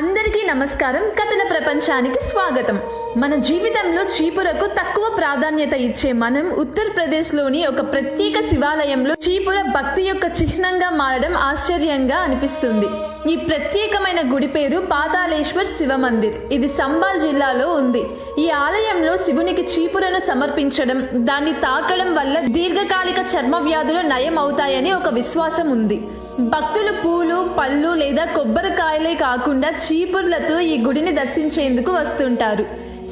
అందరికీ నమస్కారం. కథల ప్రపంచానికి స్వాగతం. మన జీవితంలో చీపురకు తక్కువ ప్రాధాన్యత ఇచ్చే మనం ఉత్తరప్రదేశ్లోని ఒక ప్రత్యేక శివాలయంలో చీపుర భక్తి యొక్క చిహ్నంగా మారడం ఆశ్చర్యంగా అనిపిస్తుంది. ఈ ప్రత్యేకమైన గుడి పేరు పాతాళేశ్వర్ శివ మందిర్. ఇది సంబాల్ జిల్లాలో ఉంది. ఈ ఆలయంలో శివునికి చీపురను సమర్పించడం దాన్ని తాకడం వల్ల దీర్ఘకాలిక చర్మ వ్యాధులు నయం అవుతాయని ఒక విశ్వాసం ఉంది. భక్తులు పూలు పళ్ళు లేదా కొబ్బరికాయలే కాకుండా చీపుర్లతో ఈ గుడిని దర్శించేందుకు వస్తుంటారు.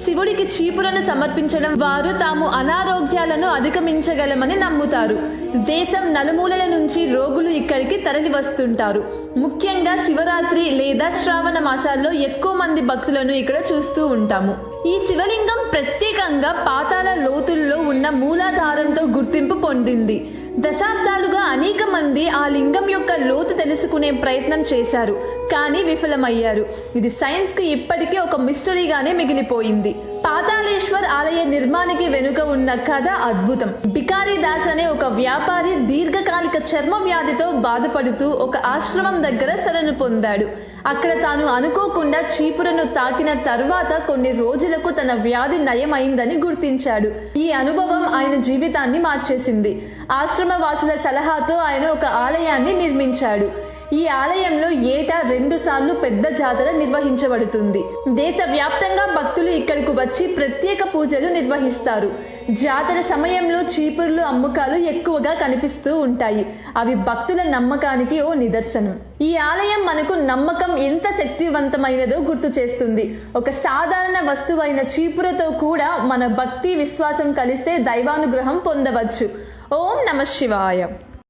శివుడికి చీపురను సమర్పించడం వారు తాము అనారోగ్యాలను అధిగమించగలమని నమ్ముతారు. దేశం నలుమూలల నుంచి రోగులు ఇక్కడికి తరలి వస్తుంటారు. ముఖ్యంగా శివరాత్రి లేదా శ్రావణ మాసాల్లో ఎక్కువ మంది భక్తులను ఇక్కడ చూస్తూ ఉంటాము. ఈ శివలింగం ప్రత్యేకంగా పాతాల లోతుల్లో ఉన్న మూలాధారంతో గుర్తింపు పొందింది. దశాబ్దాలుగా అనేక మంది ఆ లింగం యొక్క లోతు తెలుసుకునే ప్రయత్నం చేశారు కానీ విఫలమయ్యారు. ఇది సైన్స్కి ఇప్పటికే ఇప్పటికీ ఒక మిస్టరీగానే మిగిలిపోయింది. పాతాళేశ్వర్ ఆలయ నిర్మాణానికి వెనుక ఉన్న కథ అద్భుతం. బికారీ దాస్ అనే ఒక వ్యాపారి దీర్ఘకాలిక చర్మ వ్యాధితో బాధపడుతూ ఒక ఆశ్రమం దగ్గర శరణు పొందాడు. అక్కడ తాను అనుకోకుండా చీపురను తాకిన తర్వాత కొన్ని రోజులకు తన వ్యాధి నయమైందని గుర్తించాడు. ఈ అనుభవం ఆయన జీవితాన్ని మార్చేసింది. ఆశ్రమవాసుల సలహాతో ఆయన ఒక ఆలయాన్ని నిర్మించాడు. ఈ ఆలయంలో ఏటా రెండు సార్లు పెద్ద జాతర నిర్వహించబడుతుంది. దేశవ్యాప్తంగా భక్తులు ఇక్కడికి వచ్చి ప్రత్యేక పూజలు నిర్వహిస్తారు. జాతర సమయంలో చీపుర్లు అమ్మకాలు ఎక్కువగా కనిపిస్తూ ఉంటాయి. అవి భక్తుల నమ్మకానికి ఓ నిదర్శనం. ఈ ఆలయం మనకు నమ్మకం ఎంత శక్తివంతమైనదో గుర్తు చేస్తుంది. ఒక సాధారణ వస్తువైన చీపురతో కూడా మన భక్తి విశ్వాసం కలిస్తే దైవానుగ్రహం పొందవచ్చు. ఓం నమ శివాయ.